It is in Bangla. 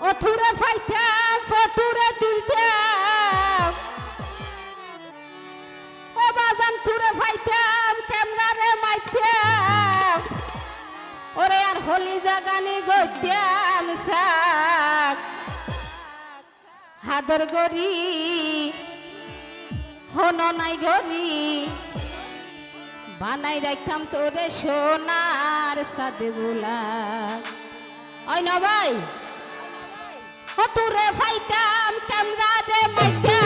অথুরে ফাইতাম ফটুরে তুলতাম ও বাজান তুরে ফাইতাম ক্যামেরারে মাইতাম ওরে আর হলি জাগানি গদ্যাম সাক হাদর গরি, হন নাই গরি। বানাই রাখতাম তোরে সোনার সাথে গোলা ওই না ভাই তোরে ফাইতাম ক্যামেরা দে মাইটা?